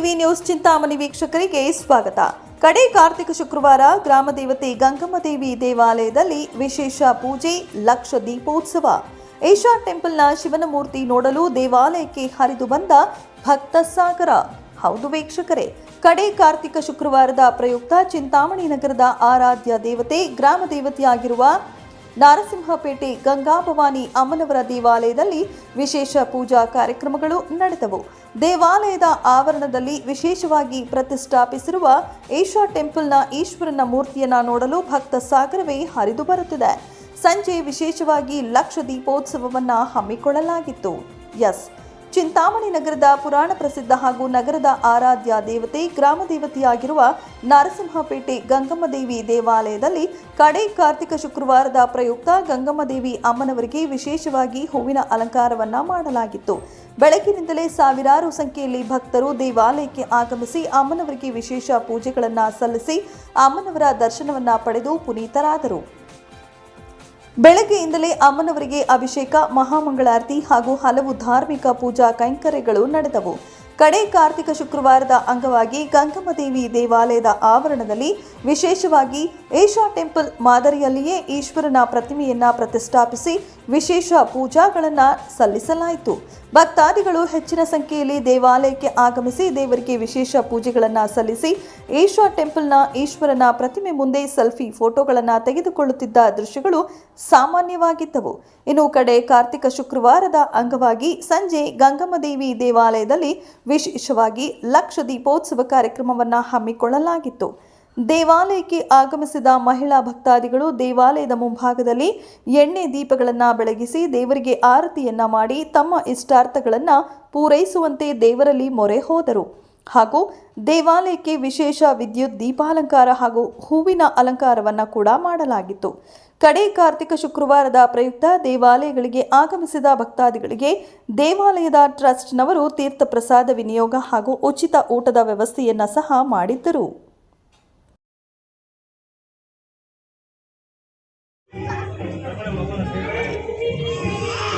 TV news Chintamani ವೀಕ್ಷಕರಿಗೆ ಸ್ವಾಗತ. ಕಡೆ ಕಾರ್ತಿಕ ಶುಕ್ರವಾರ ಗ್ರಾಮ ದೇವತೆ ಗಂಗಮ್ಮ ದೇವಿ ದೇವಾಲಯದಲ್ಲಿ ವಿಶೇಷ ಪೂಜೆ, ಲಕ್ಷ ದೀಪೋತ್ಸವ. ಏಷ್ಯಾ ಟೆಂಪಲ್ನ ಶಿವನ ಮೂರ್ತಿ ನೋಡಲು ದೇವಾಲಯಕ್ಕೆ ಹರಿದು ಬಂದ ಭಕ್ತ ಸಾಗರ. ಹೌದು ವೀಕ್ಷಕರೇ, ಕಡೆ ಕಾರ್ತಿಕ ಶುಕ್ರವಾರದ ಪ್ರಯುಕ್ತ ಚಿಂತಾಮಣಿ ನಗರದ ಆರಾಧ್ಯ ದೇವತೆ, ಗ್ರಾಮ ದೇವತೆಯಾಗಿರುವ ನಾರಸಿಂಹಪೇಟೆ ಗಂಗಾಭವಾನಿ ಅಮ್ಮನವರ ದೇವಾಲಯದಲ್ಲಿ ವಿಶೇಷ ಪೂಜಾ ಕಾರ್ಯಕ್ರಮಗಳು ನಡೆದವು. ದೇವಾಲಯದ ಆವರಣದಲ್ಲಿ ವಿಶೇಷವಾಗಿ ಪ್ರತಿಷ್ಠಾಪಿಸಿರುವ ಏಷ್ಯಾ ಟೆಂಪಲ್ನ ಈಶ್ವರನ ಮೂರ್ತಿಯನ್ನು ನೋಡಲು ಭಕ್ತ ಸಾಗರವೇ ಹರಿದು ಬರುತ್ತಿದೆ. ಸಂಜೆ ವಿಶೇಷವಾಗಿ ಲಕ್ಷ ದೀಪೋತ್ಸವವನ್ನು ಹಮ್ಮಿಕೊಳ್ಳಲಾಗಿತ್ತು. ಎಸ್. ಚಿಂತಾಮಣಿ ನಗರದ ಪುರಾಣ ಪ್ರಸಿದ್ಧ ಹಾಗೂ ನಗರದ ಆರಾಧ್ಯ ದೇವತೆ, ಗ್ರಾಮ ದೇವತೆಯಾಗಿರುವ ನರಸಿಂಹಪೇಟೆ ಗಂಗಮ್ಮ ದೇವಿ ದೇವಾಲಯದಲ್ಲಿ ಕಡೆ ಕಾರ್ತಿಕ ಶುಕ್ರವಾರದ ಪ್ರಯುಕ್ತ ಗಂಗಮ್ಮ ದೇವಿ ಅಮ್ಮನವರಿಗೆ ವಿಶೇಷವಾಗಿ ಹೂವಿನ ಅಲಂಕಾರವನ್ನ ಮಾಡಲಾಗಿತ್ತು. ಬೆಳಗಿನಿಂದಲೇ ಸಾವಿರಾರು ಸಂಖ್ಯೆಯಲ್ಲಿ ಭಕ್ತರು ದೇವಾಲಯಕ್ಕೆ ಆಗಮಿಸಿ ಅಮ್ಮನವರಿಗೆ ವಿಶೇಷ ಪೂಜೆಗಳನ್ನು ಸಲ್ಲಿಸಿ ಅಮ್ಮನವರ ದರ್ಶನವನ್ನ ಪಡೆದು ಪುನೀತರಾದರು. ಬೆಳಗ್ಗೆಯಿಂದಲೇ ಅಮ್ಮನವರಿಗೆ ಅಭಿಷೇಕ, ಮಹಾಮಂಗಳಾರತಿ ಹಾಗೂ ಹಲವು ಧಾರ್ಮಿಕ ಪೂಜಾ ಕೈಂಕರ್ಯಗಳು ನಡೆದವು. ಕಡೆ ಕಾರ್ತಿಕ ಶುಕ್ರವಾರದ ಅಂಗವಾಗಿ ಗಂಗಮ್ಮದೇವಿ ದೇವಾಲಯದ ಆವರಣದಲ್ಲಿ ವಿಶೇಷವಾಗಿ ಏಷಾ ಟೆಂಪಲ್ ಮಾದರಿಯಲ್ಲಿಯೇ ಈಶ್ವರನ ಪ್ರತಿಮೆಯನ್ನ ಪ್ರತಿಷ್ಠಾಪಿಸಿ ವಿಶೇಷ ಪೂಜಾಗಳನ್ನು ಸಲ್ಲಿಸಲಾಯಿತು. ಭಕ್ತಾದಿಗಳು ಹೆಚ್ಚಿನ ಸಂಖ್ಯೆಯಲ್ಲಿ ದೇವಾಲಯಕ್ಕೆ ಆಗಮಿಸಿ ದೇವರಿಗೆ ವಿಶೇಷ ಪೂಜೆಗಳನ್ನು ಸಲ್ಲಿಸಿ ಏಷ್ಯಾ ಟೆಂಪಲ್ನ ಈಶ್ವರನ ಪ್ರತಿಮೆ ಮುಂದೆ ಸೆಲ್ಫಿ ಫೋಟೋಗಳನ್ನು ತೆಗೆದುಕೊಳ್ಳುತ್ತಿದ್ದ ದೃಶ್ಯಗಳು ಸಾಮಾನ್ಯವಾಗಿದ್ದವು. ಇನ್ನು ಕಡೆ ಕಾರ್ತಿಕ ಶುಕ್ರವಾರದ ಅಂಗವಾಗಿ ಸಂಜೆ ಗಂಗಮ್ಮ ದೇವಿ ದೇವಾಲಯದಲ್ಲಿ ವಿಶೇಷವಾಗಿ ಲಕ್ಷ ದೀಪೋತ್ಸವ ಕಾರ್ಯಕ್ರಮವನ್ನು ಹಮ್ಮಿಕೊಳ್ಳಲಾಗಿತ್ತು. ದೇವಾಲಯಕ್ಕೆ ಆಗಮಿಸಿದ ಮಹಿಳಾ ಭಕ್ತಾದಿಗಳು ದೇವಾಲಯದ ಮುಂಭಾಗದಲ್ಲಿ ಎಣ್ಣೆ ದೀಪಗಳನ್ನು ಬೆಳಗಿಸಿ ದೇವರಿಗೆ ಆರತಿಯನ್ನ ಮಾಡಿ ತಮ್ಮ ಇಷ್ಟಾರ್ಥಗಳನ್ನು ಪೂರೈಸುವಂತೆ ದೇವರಲ್ಲಿ ಮೊರೆ ಹೋದರು. ಹಾಗೂ ದೇವಾಲಯಕ್ಕೆ ವಿಶೇಷ ವಿದ್ಯುತ್, ದೀಪಾಲಂಕಾರ ಹಾಗೂ ಹೂವಿನ ಅಲಂಕಾರವನ್ನು ಕೂಡ ಮಾಡಲಾಗಿತ್ತು. ಕಡೆ ಕಾರ್ತಿಕ ಶುಕ್ರವಾರದ ಪ್ರಯುಕ್ತ ದೇವಾಲಯಗಳಿಗೆ ಆಗಮಿಸಿದ ಭಕ್ತಾದಿಗಳಿಗೆ ದೇವಾಲಯದ ಟ್ರಸ್ಟ್ನವರು ತೀರ್ಥ ಪ್ರಸಾದ ವಿನಿಯೋಗ ಹಾಗೂ ಉಚಿತ ಊಟದ ವ್ಯವಸ್ಥೆಯನ್ನು ಸಹ ಮಾಡಿದ್ದರು. Thank you.